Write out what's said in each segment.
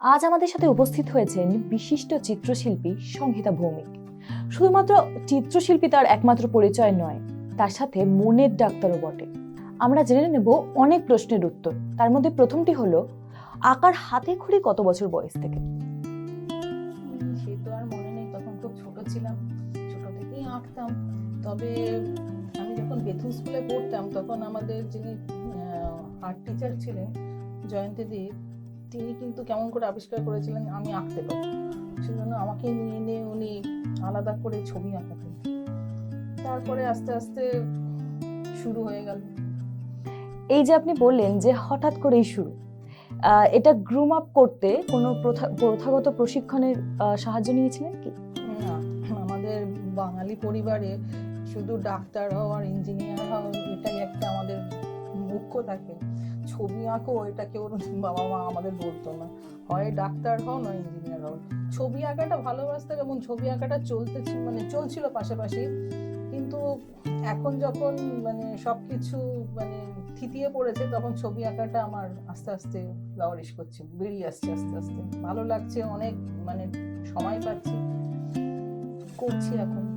আজ আমাদের সাথে উপস্থিত হয়েছেন বিশিষ্ট চিত্রশিল্পী সংহিতা ভৌমিক। শুধুমাত্র চিত্রশিল্পী তার একমাত্র পরিচয় নয়, তার সাথে মনের ডাক্তারও বটে। আমরা জেনে নেব অনেক প্রশ্নের উত্তর। তার মধ্যে প্রথমটি হলো, আকার হাতে খড়ি কত বছর বয়স থেকে? সে তো আর মনে নেই, তখন খুব ছোট ছিলাম থেকেই আঁকতাম। তবে আমি যখন বেথুন স্কুলে পড়তাম, তখন আমাদের যিনি আর্ট টিচার ছিলেন জয়ন্তীদি তিনি কিন্তু কেমন করে আবিষ্কার করেছিলেন আমি আঁকতে পারি সেজন্য আমাকে নিয়ে নিয়ে উনি আলাদা করে ছবি আঁকাতেন। তারপরে আস্তে আস্তে শুরু হয়ে গেল। এই যে আপনি বললেন যে হঠাৎ করেই শুরু এটা গ্রুম আপ করতে কোনো প্রথা- প্রথাগত প্রশিক্ষণের সাহায্য নিয়েছিলেন কি? না আমাদের বাঙালি পরিবারে শুধু ডাক্তার হও আর ইঞ্জিনিয়ার হও এটাই একটা আমাদের মুখ্য থাকে। ছবি আঁকো এটা কেউ বাবা মা আমাদের বলতো না। হয় ডাক্তার হও নয় ইঞ্জিনিয়ার হও। ছবি আঁকাটা ভালোবাসতাম এবং ছবি আঁকাটা চলতেছি মানে চলছিল পাশাপাশি। কিন্তু এখন যখন মানে সব কিছু মানে থিতিয়ে পড়েছে তখন ছবি আঁকাটা আমার আস্তে আস্তে ফ্লাওয়ারিশ করছে বেরিয়ে আসছে আস্তে আস্তে। ভালো লাগছে অনেক মানে সময় পাচ্ছি। করছি এখন।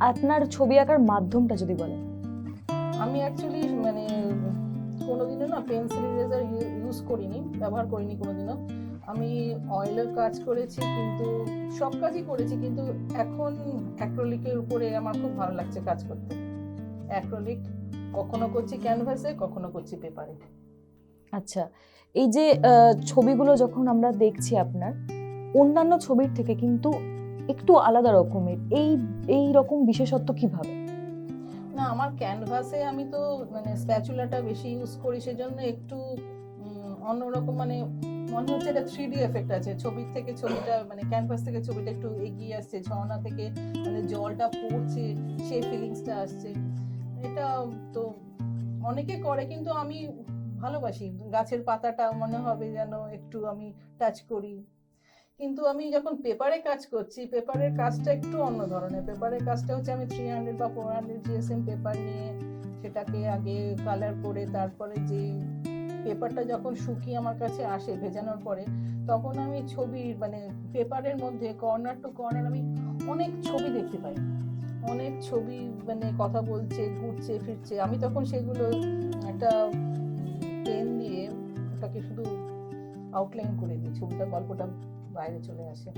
আপনার ছবি আঁকার মাধ্যমটা যদি বলেন। আমি অ্যাকচুয়ালি মানে কোনোদিনও না পেন্সিল ইরেজার ইউজ করিনি, ব্যবহার করিনি কোনোদিনও। আমি অয়েলের কাজ করেছি কিন্তু, সব কাজই করেছি কিন্তু এখন অ্যাক্রোলিকের উপরে আমার খুব ভালো লাগছে কাজ করতে। অ্যাক্রোলিক কখনো করছি ক্যানভাসে, কখনো করছি পেপারে। আচ্ছা এই যে ছবিগুলো যখন আমরা দেখছি আপনার, অন্যান্য ছবির থেকে কিন্তু একটু আলাদা রকমের, এই এই রকম বিশেষত্ব কীভাবে? না, আমার ক্যানভাসে আমি তো মানে স্প্যাচুলাটা বেশি ইউজ করি, সেজন্য একটু অন্যরকম মানে মনে হচ্ছে এটা থ্রি ডি এফেক্ট আছে। ছবির থেকে ছবিটা মানে ক্যানভাস থেকে ছবিটা একটু এগিয়ে আসছে, ঝর্ণা থেকে মানে জলটা পড়ছে, সেই ফিলিংসটা আসছে। এটা তো অনেকে করে, কিন্তু আমি ভালোবাসি। গাছের পাতাটা মনে হবে যেন একটু আমি টাচ করি। কিন্তু আমি যখন পেপারে কাজ করছি পেপারের কাজটা একটু অন্য ধরনের। পেপারের কাজটা হচ্ছে আমি থ্রি হান্ড্রেড বা ফোর হান্ড্রেড জিএসএম পেপার নিয়ে সেটাকে আগে কালার করে তারপরে যে পেপারটা যখন শুকিয়ে আমার কাছে আসে ভেজানোর পরে, তখন আমি ছবি মানে পেপারের মধ্যে কর্নার টু কর্নার আমি অনেক ছবি দেখতে পাই। অনেক ছবি মানে কথা বলছে, ঘুরছে, ফিরছে। আমি তখন সেগুলো একটা পেন দিয়ে ওটাকে শুধু আউটলাইন করে দিই, ছবিটা গল্পটা বাইরে চলে আসে।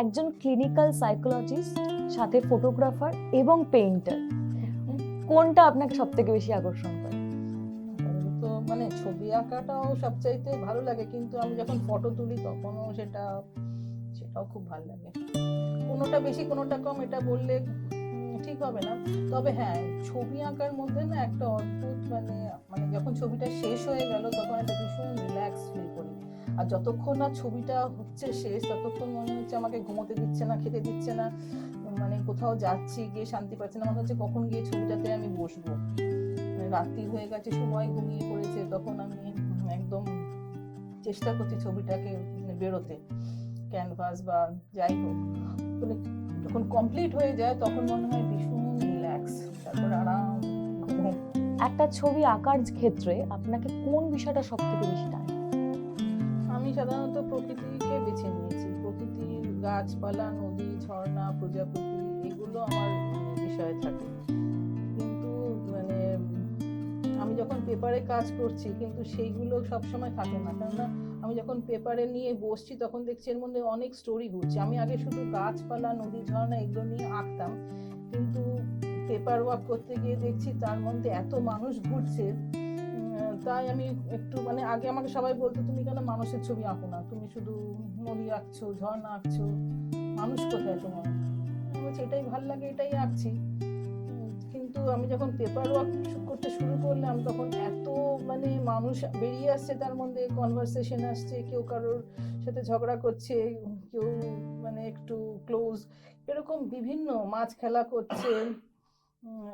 একজন ক্লিনিক্যাল সাইকোলজিস্ট সাথে ফটোগ্রাফার এবং পেইন্টার কোনটা আপনাকে সব থেকে বেশি আকর্ষণ করে? তো মানে ছবি আঁকাটাও সবচাইতে ভালো লাগে কিন্তু আমি যখন ফটো তুলি তখনও সেটা সেটাও খুব ভালো লাগে। কোনোটা বেশি কোনোটা কম এটা বললে ঠিক হবে না। তবে হ্যাঁ ছবি আঁকার মধ্যে না একটা অদ্ভুত মানে মানে যখন ছবিটা শেষ হয়ে গেল তখন একটা ভীষণ রিল্যাক্স ফিল করি। আর যতক্ষণ না ছবিটা হচ্ছে শেষ, ততক্ষণ মনে হচ্ছে আমাকে ঘুমোতে দিচ্ছে না, খেতে দিচ্ছে না মানে কোথাও যাচ্ছি, গিয়ে শান্তি পাচ্ছি না। মনে হচ্ছে কখন গিয়ে ছবিটাতে আমি বসবো। মানে রাত্রি হয়ে গেছে, সময় ঘুমিয়ে পড়েছে, তখন আমি একদম চেষ্টা করছি ছবিটাকে বেরোতে। ক্যানভাস বা যাই হোক। মানে যখন কমপ্লিট হয়ে যায়, তখন মনে হয় ভীষণ রিল্যাক্স তারপর আরাম একটা ছবি আঁকার ক্ষেত্রে আপনাকে কোন বিষয়টা সব থেকে বেশি টানে আমি সাধারণত প্রকৃতিকে বেছে নিয়েছি। প্রকৃতির গাছপালা, নদী, ঝর্ণা, প্রজাপতি, এগুলো আমার বিষয়ে থাকে। কিন্তু মানে আমি যখন পেপারে কাজ করছি, কিন্তু সেইগুলো সবসময় থাকে না। কেননা আমি যখন পেপারে নিয়ে বসছি, তখন দেখছি এর মধ্যে অনেক স্টোরি ঘুরছে। আমি আগে শুধু গাছপালা, নদী, ঝর্ণা এগুলো নিয়ে আঁকতাম। কিন্তু পেপার ওয়ার্ক করতে গিয়ে দেখছি তার মধ্যে এত মানুষ ঘুরছে। তাই আমি একটু মানে আগে আমাকে সবাই বলতো, তুমি কেন মানুষের ছবি আঁকো না? তুমি শুধু নদী আঁকছো, ঝর্ণা আঁকছো, মানুষ কোথায় তোমার? আমি বলছি, এটাই ভালো লাগে, এটাই আঁকছি। কিন্তু আমি যখন পেপার ওয়ার্ক করতে শুরু করলাম, তখন এত মানে মানুষ বেরিয়ে আসছে তার মধ্যে কনভারসেশন আসছে, কেউ কারোর সাথে ঝগড়া করছে, কেউ মানে একটু ক্লোজ এরকম বিভিন্ন মাছ খেলা করছে।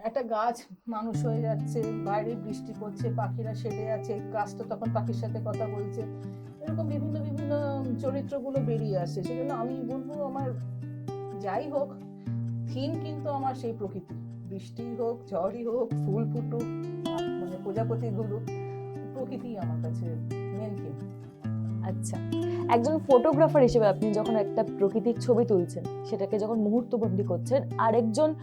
একটা গাছ মানুষ হয়ে যাচ্ছে, বাইরে বৃষ্টি পড়ছে, পাখিরা সেরে আছে গাছটা তখন পাখির সাথে কথা বলছে। এরকম বিভিন্ন বিভিন্ন চরিত্রগুলো বেরিয়ে আসছে। সেজন্য আমি বলব আমার যাই হোক, থিম কিন্তু আমার সেই প্রকৃতি। বৃষ্টি হোক, ঝড়ই হোক, ফুল ফুটুক মানে প্রজাপতি ঘুরুক প্রকৃতি আমার কাছে মেন থিম আচ্ছা একজন ফটোগ্রাফার হিসেবে আপনি যখন একটা প্রকৃতির ছবি তুলছেন, সেটাকে যখন মুহূর্তবন্দি করছেন, আরেকজন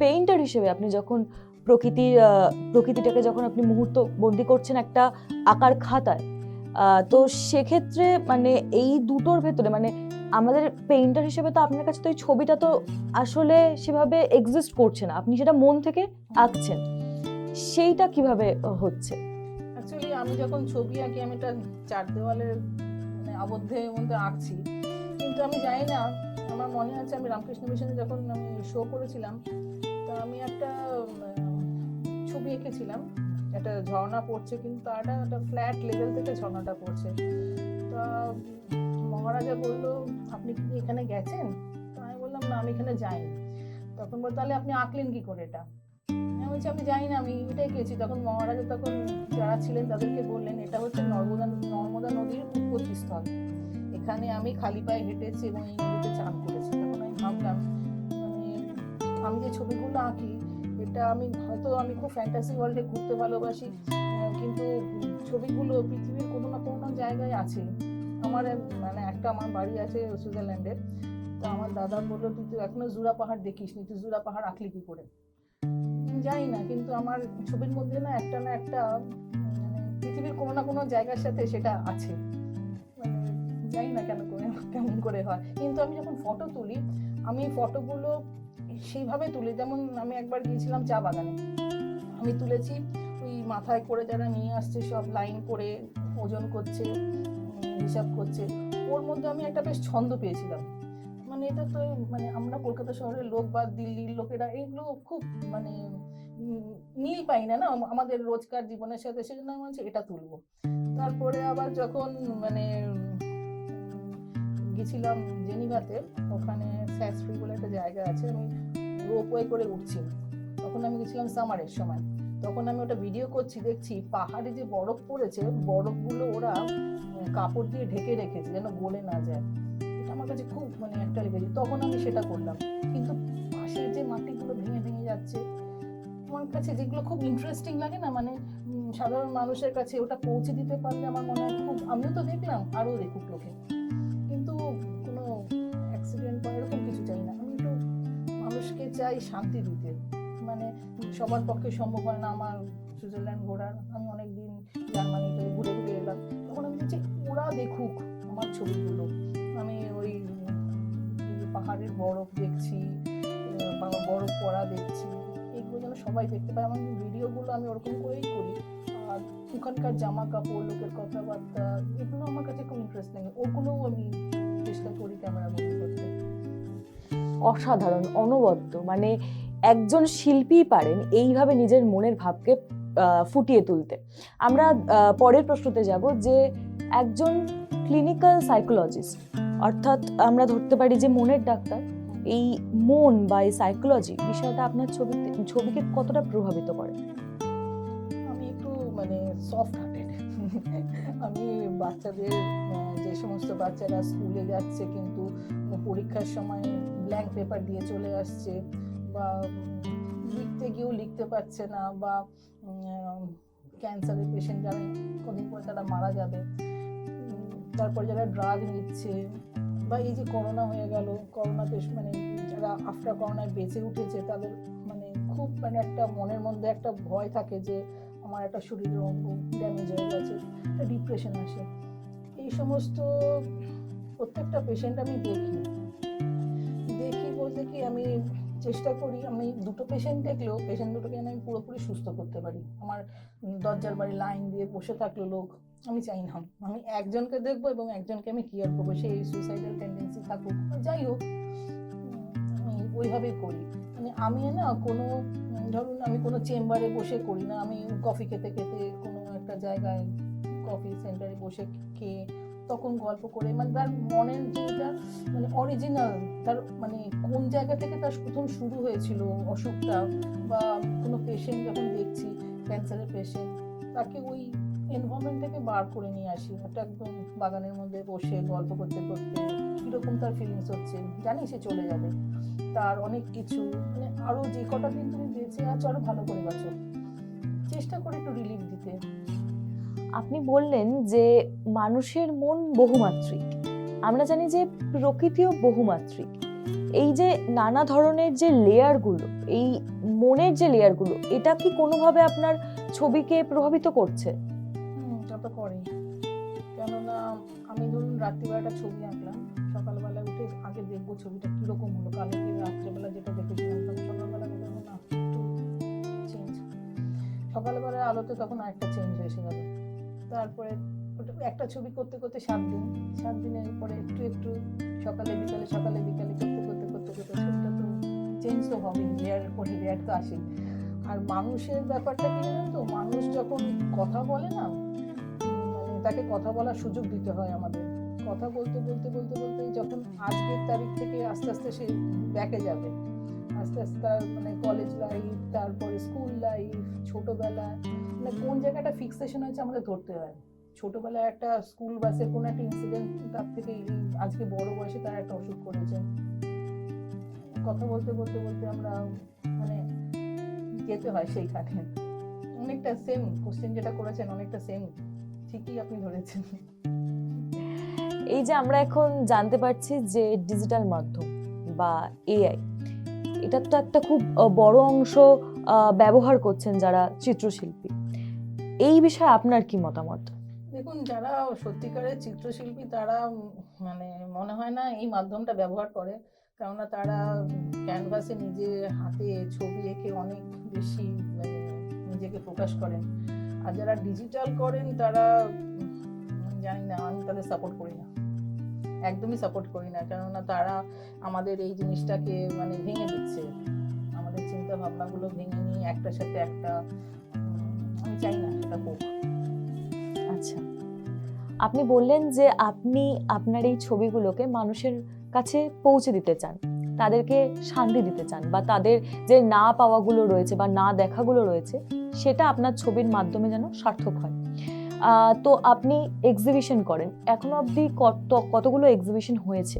পেইন্টার হিসেবে আপনি যখন প্রকৃতির প্রকৃতিটাকে যখন আপনি মুহূর্ত বন্দি করছেন একটা আকার খাতায় তো সেক্ষেত্রে মানে এই দুটোর ভেতরে মানে আমাদের পেইন্টার হিসেবে তো আপনার কাছে তো এই ছবিটা তো আসলে সেভাবে এক্সিস্ট করছে না, আপনি সেটা মন থেকে আঁকছেন, সেইটা কীভাবে হচ্ছে? অ্যাকচুয়ালি আমি যখন ছবি আঁকি, আমি একটা চার দেওয়ালের মানে আবদ্ধের মধ্যে আঁকছি, কিন্তু আমি জানি না, আমার মনে আছে আমি রামকৃষ্ণ মিশনে যখন আমি শো করেছিলাম আমি একটা ছবি এঁকেছিলাম। একটা ঝর্ণা পড়ছে, কিন্তু তারটা একটা ফ্ল্যাট লেভেল থেকে ঝর্ণাটা পড়ছে। তা, মহারাজা বলল, আপনি কি এখানে গেছেন? তো আমি বললাম, না, আমি এখানে যাইনি। তখন বল তাহলে আপনি আঁকলেন কি করে এটা? আমি বলছি, আমি জানি না, আমি এটাই গেছি। তখন মহারাজা তখন যারা ছিলেন তাদেরকে বললেন, এটা হচ্ছে নর্মদা নর্মদা নদীর উৎপত্তি স্থল। এখানে আমি খালি পায়ে হেঁটেছি এবং এই নদীতে চান করেছি। তখন আমি ভাবলাম আমি যে ছবিগুলো আঁকি, এটা আমি হয়তো আমি খুব ফ্যান্টাসি ওয়ার্ল্ডে ঘুরতে ভালোবাসি কিন্তু ছবিগুলো পৃথিবীর কোনো না কোনো জায়গায় আছে। আমার মানে একটা আমার বাড়ি আছে সুইজারল্যান্ডে তো আমার দাদা বলল, তুই তো এখনও জুরা পাহাড় দেখিস নি, তুই জুরা পাহাড় আঁকলি কি করে? জানি না, কিন্তু আমার ছবির মধ্যে না একটা না একটা মানে পৃথিবীর কোনো না কোনো জায়গার সাথে সেটা আছে। মানে জানি না কেন করে কেমন করে হয়। কিন্তু আমি যখন ফটো তুলি, আমি ফটোগুলো সেইভাবে তুলি, যেমন আমি একবার গিয়েছিলাম চা বাগানে। আমি তুলেছি, ওই মাথায় করে যারা নিয়ে আসছে, সব লাইন করে ওজন করছে হিসাব করছে, ওর মধ্যে আমি একটা বেশ ছন্দ পেয়েছিলাম। মানে এটা তো মানে আমরা কলকাতা শহরের লোক বা দিল্লির লোকেরা এইগুলো খুব মানে মিল পাই না না? আমাদের রোজকার জীবনের সাথে, সেজন্য আমি এটা তুলবো। তারপরে আবার যখন মানে গেছিলাম জেনিভাতে, ওখানে স্যাসফ্রি বলে একটা জায়গা আছে, আমি রোপওয়ে করে উঠছি। তখন আমি গেছিলাম সামারের সময়। তখন আমি ওটা ভিডিও করছি, দেখছি পাহাড়ে যে বরফ পড়েছে, বরফগুলো ওরা কাপড় দিয়ে ঢেকে রেখেছে, যেন গলে না যায়। এটা আমার কাছে খুব মানে একটা লেগেছে। তখন আমি সেটা করলাম। কিন্তু পাশের যে মাটিগুলো ভেঙে ভেঙে যাচ্ছে, আমার কাছে যেগুলো খুব ইন্টারেস্টিং লাগে না মানে সাধারণ মানুষের কাছে ওটা পৌঁছে দিতে পারলে আমার মনে হয় খুব, আমিও তো দেখলাম, আরও দেখুক লোকে। চাই শান্তি দিতে। মানে সবার পক্ষে সম্ভব হয় না আমার সুইজারল্যান্ড ঘোরার। আমি অনেক দিন জার্মানি ইটালি ঘুরে ঘুরে এলাম। তখন আমি চাই ওরা দেখুক আমার ছবিগুলো। আমি ওই পাহাড়ের বরফ দেখছি বরফ পড়া দেখছি, এগুলো যেন সবাই দেখতে পায়। আমার ভিডিওগুলো আমি ওরকম করেই করি। আর ওখানকার জামা কাপড় লোকের কথাবার্তা, এগুলো আমার কাছে খুব ইন্টারেস্টিং ওগুলোও আমি চেষ্টা করি ক্যামেরা বন্দি করতে অসাধারণ, অনবদ্য। মানে একজন শিল্পী পারেন এইভাবে নিজের মনের ভাবকে ফুটিয়ে তুলতে। আমরা পরের প্রশ্নতে যাব যে একজন ক্লিনিক্যাল সাইকোলজিস্ট অর্থাৎ আমরা ধরতে পারি যে মনের ডাক্তার, এই মন বা এই সাইকোলজি বিষয়টা আপনার ছবিতে, ছবিকে কতটা প্রভাবিত করে? আমি একটু মানে সফট হার্টেড আমি বাচ্চাদের যে সমস্ত বাচ্চারা স্কুলে যাচ্ছে কিন্তু পরীক্ষার সময় ব্ল্যাঙ্ক পেপার দিয়ে চলে আসছে বা লিখতে গিয়েও লিখতে পারছে না বা ক্যান্সারের পেশেন্ট যারা, কদিন পর তারা মারা যাবে তারপর যারা ড্রাগ নিচ্ছে বা এই যে করোনা হয়ে গেল করোনা পেশেন্ট মানে যারা আফটার করোনায় বেঁচে উঠেছে, তাদের মানে খুব মানে একটা মনের মধ্যে একটা ভয় থাকে যে, আমার একটা শরীরের অঙ্গ ড্যামেজ হয়ে গেছে, একটা ডিপ্রেশন আসে। এই সমস্ত প্রত্যেকটা পেশেন্ট আমি দেখি। দেখি বলতে কি আমি চেষ্টা করি, আমি দুটো পেশেন্ট দেখলেও পেশেন্ট দুটোকে যেন আমি পুরোপুরি সুস্থ করতে পারি। আমার দরজার বাড়ি লাইন দিয়ে বসে থাকল লোক, আমি চাই না। আমি একজনকে দেখব এবং একজনকে আমি কেয়ার করব সেই সুইসাইডাল টেন্ডেন্সি থাকুক, যাই হোক, আমি ওইভাবেই করি। মানে আমি না কোনো, ধরুন আমি কোনো চেম্বারে বসে করি না, আমি কফি খেতে খেতে কোনো একটা জায়গায় কফি সেন্টারে বসে খেয়ে তখন গল্প করে মানে তার মনের যেটা মানে অরিজিনাল তার মানে কোন জায়গা থেকে তার প্রথম শুরু হয়েছিল অসুখটা বা কোনো পেশেন্ট যখন দেখছি ক্যান্সারের পেশেন্ট তাকে ওই এনভায়রনমেন্ট থেকে বার করে নিয়ে আসি। একটা একদম বাগানের মধ্যে বসে গল্প করতে করতে কীরকম তার ফিলিংস হচ্ছে, জানি সে চলে যাবে। তার অনেক কিছু মানে আরও যে কটা দিন তুমি বেঁচে আছো আরও ভালো করে বাঁচো। চেষ্টা করে একটু রিলিফ দিতে। আপনি বললেন যে মানুষের মন বহুমাত্রিক। আমরা জানি যে প্রকৃতিও বহুমাত্রিক। এই যে নানা ধরনের যে লেয়ারগুলো এই মনের যে লেয়ারগুলো এটা কি কোনোভাবে আপনার ছবিকে প্রভাবিত করছে? হুম তা করেই। কেননা, আমি ধরুন রাত্রিবেলাটা ছবি আঁকলাম সকালবেলা উঠে আগে দেখব ছবিটা কীরকম হলো। কালকে রাত্রেবেলা যেটা দেখেছিলাম সকালবেলা দেখব না, একটু চেঞ্জ সকালবেলা আলোতে তখন আরেকটা চেঞ্জ এসে গেল। তারপরে একটা ছবি করতে করতে সাত দিন। সাত দিনের পরে একটু একটু সকালে, বিকালে সকালে, বিকালে করতে করতে করতে করতে ছবিটা তো চেঞ্জ তো হবেই। লেয়ারের পরে লেয়ার তো আসেই। আর মানুষের ব্যাপারটা কি জানেন তো? মানুষ যখন কথা বলে না মানে তাকে কথা বলার সুযোগ দিতে হয় আমাদের। কথা বলতে বলতে বলতে বলতে যখন আজকের তারিখ থেকে আস্তে আস্তে সে ব্যাকে যাবে। আস্তে আস্তে তার মানে কলেজ লাইফ তারপরে স্কুল লাইফ ছোটবেলা মানে কোন জায়গাটা ফিক্সেশন হয়েছে আমাদের ধরতে হয়। ছোটবেলায় একটা স্কুল বাসে কোনো একটা ইনসিডেন্ট তার থেকে আজকে বড় বয়সে তার একটা অসুখ করেছে। কথা বলতে বলতে বলতে আমরা মানে যেতে হয় সেই সেইখানে। অনেকটা সেম কোশ্চেন যেটা করেছেন অনেকটা সেম ঠিকই আপনি ধরেছেন। এই যে আমরা এখন জানতে পারছি যে ডিজিটাল মাধ্যম বা এআই এটা তো একটা খুব বড় অংশ ব্যবহার করছেন যারা চিত্রশিল্পী। এই বিষয়ে আপনার কি মতামত? দেখুন, যারা সত্যিকারের চিত্রশিল্পী, তারা মানে মনে হয় না এই মাধ্যমটা ব্যবহার করে। কেননা তারা ক্যানভাসে নিজে হাতে ছবি এঁকে অনেক বেশি মানে নিজেকে প্রকাশ করেন। আর যারা ডিজিটাল করেন, তারা জানি না, আমি তাদের সাপোর্ট করি না। একদমই সাপোর্ট করি না। কেননা তারা আমাদের এই জিনিসটাকে মানে ভেঙে দিচ্ছে। আমাদের চিন্তা ভাবনাগুলো ভেঙে নিয়ে একটার সাথে একটা আমি চাই না সেটা হোক আচ্ছা। আপনি বললেন যে আপনি আপনার এই ছবিগুলোকে মানুষের কাছে পৌঁছে দিতে চান তাদেরকে শান্তি দিতে চান বা তাদের যে না পাওয়াগুলো রয়েছে বা না দেখাগুলো রয়েছে সেটা আপনার ছবির মাধ্যমে যেন সার্থক হয়। তো আপনি এক্সিবিশন করেন এখনও অবধি কত কতগুলো এক্সিবিশন হয়েছে?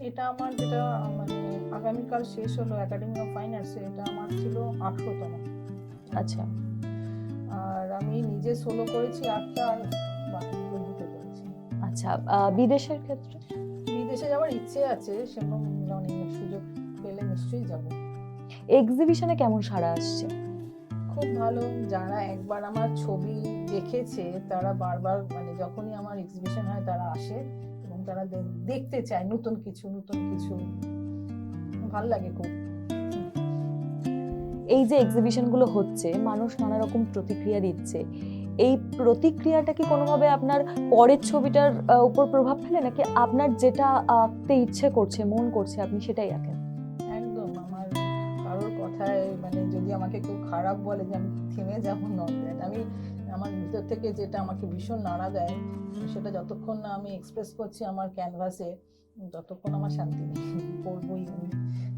এটা আমার যেটা মানে আগামীকাল শেষ হলো একাডেমি অফ ফাইন আর্টসে এটা আমার ছিল আঠেরোতম। আচ্ছা। আর আমি নিজে সোলো করেছি আটটা আর বাকিগুলো দুটো করেছি। আচ্ছা বিদেশের ক্ষেত্রে? বিদেশে যাওয়ার ইচ্ছে আছে সেরকম অনেক সুযোগ পেলে নিশ্চয়ই যাব। এক্সিবিশনে কেমন সাড়া আসছে? খুব ভালো যারা একবার আমার ছবি দেখেছে তারা বারবার মানে যখনই আমার এক্সিবিশন হয় তারা আসে এবং তারা দেখতে চায় নতুন কিছু নতুন কিছু। ভালো লাগে খুব। এই যে এক্সিবিশনগুলো হচ্ছে, মানুষ নানা রকম প্রতিক্রিয়া দিচ্ছে, এই প্রতিক্রিয়াটা কি কোনোভাবে আপনার পরের ছবিটার উপর প্রভাব ফেলে? নাকি আপনার যেটা আঁকতে ইচ্ছে করছে, মন করছে, আপনি সেটাই আঁকেন? একদম, আমার কারোর কথায় মানে যদি আমাকে কেউ খারাপ বলে যে আমি থেমে যাব নট আমি, আমার ভিতর থেকে যেটা আমাকে ভীষণ নাড়া দেয়, সেটা যতক্ষণ না আমি এক্সপ্রেস করছি আমার ক্যানভাসে ততক্ষণ আমার শান্তি নেই করবই আমি।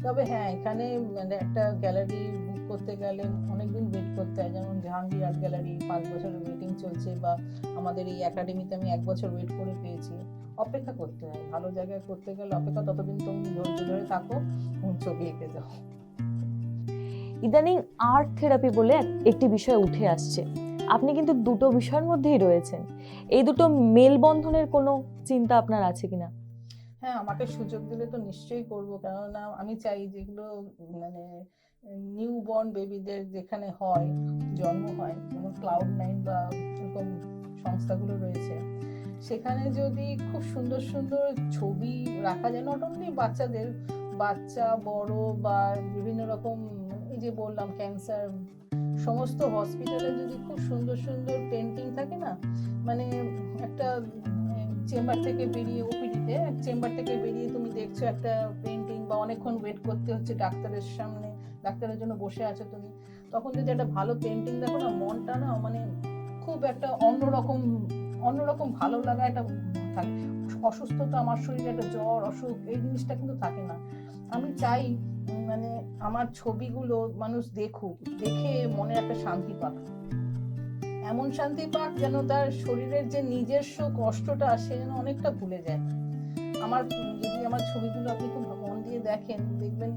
তবে হ্যাঁ এখানে মানে একটা গ্যালারি বুক করতে গেলে অনেকদিন ওয়েট করতে হয়। যেমন জাহাঙ্গীর আর্ট গ্যালারি পাঁচ বছরের ওয়েটিং চলছে বা আমাদের এই একাডেমিতে আমি এক বছর ওয়েট করে পেয়েছি। অপেক্ষা করতে হয়। ভালো জায়গায় করতে গেলে অপেক্ষা ততদিন তুমি ধৈর্য ধরে থাকো ছবি এঁকে যাও। ইদানিং আর্ট থেরাপি বলে একটি বিষয় উঠে আসছে। আপনি কিন্তু দুটো বিষয়ের মধ্যেই রয়েছেন। এই দুটো মেলবন্ধনের কোনো চিন্তা আপনার আছে কিনা? হ্যাঁ আমাকে সুযোগ দিলে তো নিশ্চয়ই করব। কেননা আমি চাই যেগুলো মানে নিউ বর্ন বেবিদের যেখানে হয়, জন্ম হয়, যেমন ক্লাউড নাইন বা এরকম সংস্থাগুলো রয়েছে। সেখানে যদি খুব সুন্দর সুন্দর ছবি রাখা যায় নট অনলি বাচ্চাদের, বাচ্চা, বড় বা বিভিন্ন রকম এই যে বললাম ক্যান্সার সমস্ত হসপিটালে যদি খুব সুন্দর সুন্দর পেন্টিং থাকে না মানে একটা চেম্বার থেকে বেরিয়ে ওপিডিতে চেম্বার থেকে বেরিয়ে তুমি দেখছ একটা পেন্টিং বা অনেকক্ষণ ওয়েট করতে হচ্ছে ডাক্তারের সামনে, ডাক্তারের জন্য বসে আছো তুমি। তখন যদি একটা ভালো পেন্টিং দেখো না, মনটা না মানে খুব একটা অন্যরকম অন্যরকম ভালো লাগা একটা থাকে। অসুস্থতা আমার শরীরে একটা জ্বর, অসুখ, এই জিনিসটা কিন্তু থাকে না। আমি চাই মানে আমার ছবিগুলো মানুষ দেখুক, দেখে মনে একটা শান্তি পাক। এমন শান্তি পাক যেন তার শরীরের যে নিজস্ব কষ্টটা, সে যেন অনেকটা ভুলে যায়। আমার, যদি আমার ছবিগুলো আপনি খুব মন দিয়ে দেখেন, দেখবেন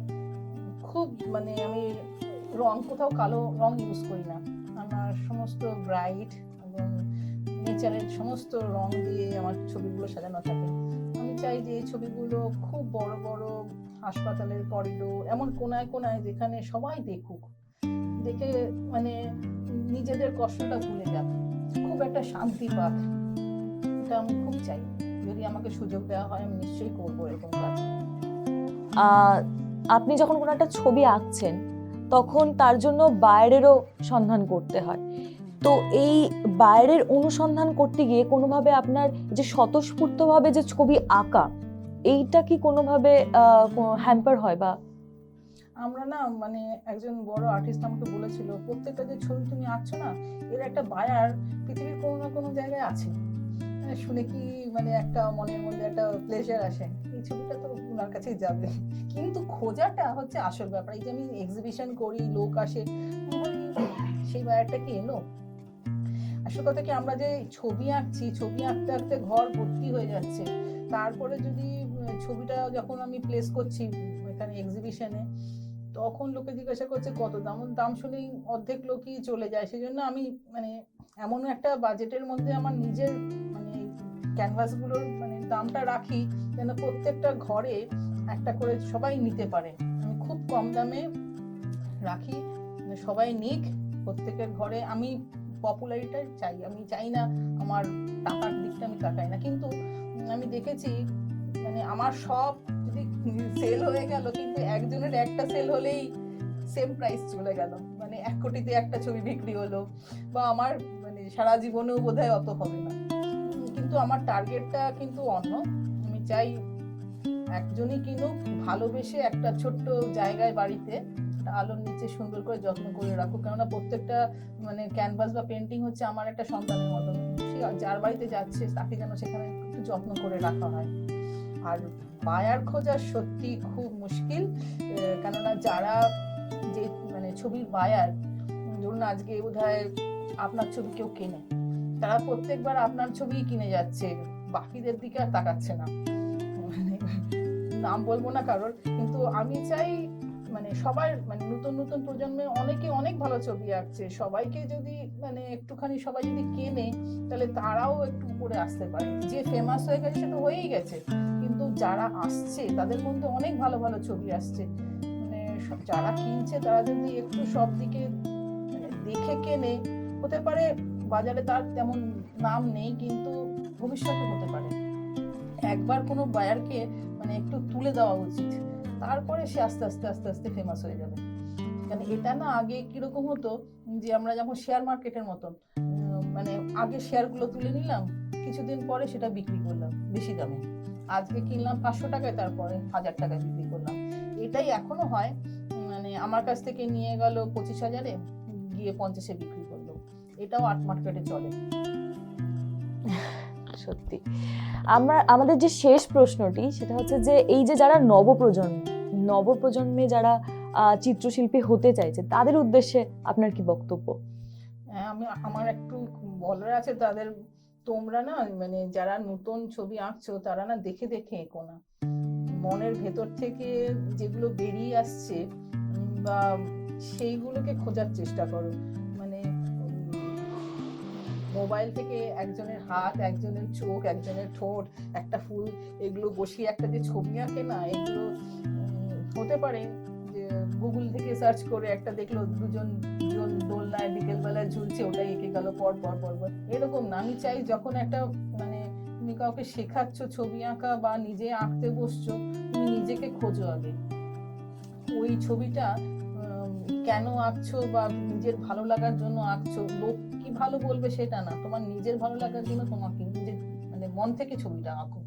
খুব মানে আমি রং কোথাও কালো রং ইউজ করি না। আমার সমস্ত ব্রাইট এবং নেচারের সমস্ত রং দিয়ে আমার ছবিগুলো সাজানো থাকে। আমি চাই যে এই ছবিগুলো খুব বড় বড় হাসপাতালের করিডোর এমন কোনায় কোনায় যেখানে সবাই দেখুক। দেখে মানে নিজেদের কষ্টটা ভুলে যাক। খুব একটা শান্তি পাক। এটা আমি খুব চাই। যদি আমাকে সুযোগ দেওয়া হয় আমি নিশ্চয়ই করব এরকম কাজ। আপনি যখন কোনো একটা ছবি আঁকছেন তখন তার জন্য বাইরেরও সন্ধান করতে হয়। তো এই বাইরের অনুসন্ধান করতে গিয়ে কোনোভাবে আপনার যে স্বতঃস্ফূর্তভাবে যে ছবি আঁকা এইটা কি কোনোভাবে হ্যাম্পার হয় বা? আমরা না মানে একজন বড় আর্টিস্ট আমাকে বলেছিল প্রত্যেকটা যে ছবি তুমি আঁকছো না এর একটা বায়ার পৃথিবীর কোনো না কোনো জায়গায় আছে। শুনে কি মানে একটা মনের মধ্যে একটা প্লেজার আসে? এই ছবিটা তো ওনার কাছেই যাবে। কিন্তু খোঁজাটা হচ্ছে আসল ব্যাপার। এই যে আমি এক্সিবিশন করি, লোক আসে সেই বায়ারটা কি এলো? আসল কথা কি আমরা যে ছবি আঁকছি, ছবি আঁকতে আঁকতে ঘর ভর্তি হয়ে যাচ্ছে। তারপরে যদি ছবিটা যখন আমি প্লেস করছি এখানে এক্সিবিশনে তখন লোকে জিজ্ঞাসা করছে, কত দাম? দাম শুনেই অর্ধেক লোকই চলে যায়। সেই জন্য আমি মানে এমন একটা বাজেটের মধ্যে আমার নিজের মানে ক্যানভাসগুলোর মানে দামটা রাখি যেন প্রত্যেকটা ঘরে একটা করে সবাই নিতে পারে। আমি খুব কম দামে রাখি মানে সবাই নিক, প্রত্যেকের ঘরে। আমি পপুলারিটা চাই, আমি চাই না আমার টাকার দিকটা আমি তাকাই না। কিন্তু আমি দেখেছি মানে আমার সব যদি সেল হয়ে গেল, কিন্তু একজনের একটা সেল হলেই সেম প্রাইস চলে গেল। মানে এক কোটিতে একটা ছবি বিক্রি হলো, বা আমার মানে সারা জীবনেও বোধহয় অত হবে না। কিন্তু আমার টার্গেটটা কিন্তু অন্য। আমি চাই একজনই কিনুক, ভালোবেসে একটা ছোট্ট জায়গায় বাড়িতে আলোর নিচে সুন্দর করে যত্ন করে রাখুক। কেননা প্রত্যেকটা মানে ক্যানভাস বা পেন্টিং হচ্ছে আমার একটা সন্তানের মতন। সে যার বাড়িতে যাচ্ছে, তাকে যেন সেখানে একটু যত্ন করে রাখা হয়। আর বায়ার খোঁজা সত্যি খুব মুশকিল কেননা যারা যে মানে ছবির বায়ার ধরুন আজকে বোধহয় আপনার ছবি কেউ কেনে তারা প্রত্যেকবার আপনার ছবি কিনে যাচ্ছে। বাকিদের দিকে আর তাকাচ্ছে না। মানে নাম বলব না কারোর, কিন্তু আমি চাই মানে সবার মানে নতুন নতুন প্রজন্মে অনেকে অনেক ভালো ছবি আঁকছে। সবাইকে যদি মানে একটুখানি সবাই যদি কেনে, তাহলে তারাও একটু উপরে আসতে পারে। যে ফেমাস হয়ে গেছে সেটা হয়েই গেছে। কিন্তু যারা আসছে, তাদের মধ্যে অনেক ভালো ভালো ছবি আসছে। মানে যারা কিনছে, তারা যদি একটু সব দিকে মানে দেখে কেনে, হতে পারে বাজারে তার তেমন নাম নেই, কিন্তু ভবিষ্যতে হতে পারে। একবার কোনো বায়ারকে মানে একটু তুলে দেওয়া উচিত, তারপরে সে আস্তে আস্তে আস্তে আস্তে ফেমাস হয়ে যাবে। মানে এটা না আগে কীরকম হতো যে আমরা যখন শেয়ার মার্কেটের মতন মানে আগে শেয়ারগুলো তুলে নিলাম, কিছুদিন পরে সেটা বিক্রি করলাম বেশি দামে। আজকে কিনলাম পাঁচশো টাকায়, তারপরে হাজার টাকায় বিক্রি করলাম। এটাই এখনও হয় মানে আমার কাছ থেকে নিয়ে গেল পঁচিশ হাজারে, গিয়ে পঞ্চাশে বিক্রি এটাও আর্ট মার্কেটে চলে। সত্যি। আমরা আমাদের যে শেষ প্রশ্নটি সেটা হচ্ছে যে এই যে যারা নবপ্রজন্ম নবপ্রজন্মে যারা চিত্রশিল্পী হতে চাইছে তাদের উদ্দেশ্যে আপনার কি বক্তব্য? হ্যাঁ আমি আমার একটু বলার আছে তাদের তোমরা না মানে যারা নতুন ছবি আঁকছো তারা না দেখে দেখে এঁকো না। মনের ভেতর থেকে যেগুলো বেরিয়ে আসছে বা সেইগুলোকে খোঁজার চেষ্টা করো। মোবাইল থেকে একজনের হাত, একজনের চোখ, একজনের ঠোঁট, একটা ফুল, এগুলো বসিয়ে একটা যে ছবি আঁকে না, এগুলো হতে পারে যে গুগল থেকে সার্চ করে একটা দেখল দুজন দুজন দোলনায় বিকেলবেলায় ঝুলছে, ওটাই এঁকে গেল পর পর পর পর। এরকম না, আমি চাই যখন একটা মানে তুমি কাউকে শেখাচ্ছ, ছবি আঁকা বা নিজে আঁকতে বসছো, তুমি নিজেকে খোঁজো আগে। ওই ছবিটা কেন আঁকছো বা নিজের ভালো লাগার জন্য আঁকছো? লোক কি ভালো বলবে সেটা না। তোমার নিজের ভালো লাগার জন্য তোমাকে নিজের মানে মন থেকে ছবিটা আঁকো।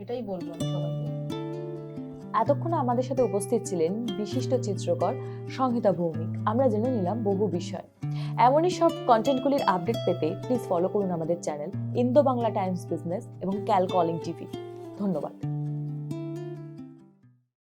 এটাই বলব আমি সবাইকে। এতক্ষণ আমাদের সাথে উপস্থিত ছিলেন বিশিষ্ট চিত্রকর সংহিতা ভৌমিক। আমরা জেনে নিলাম বহু বিষয়। এমনই সব কন্টেন্টগুলির আপডেট পেতে প্লিজ ফলো করুন আমাদের channel Indo Bangla times business এবং ক্যাল কলিং টিভি ধন্যবাদ।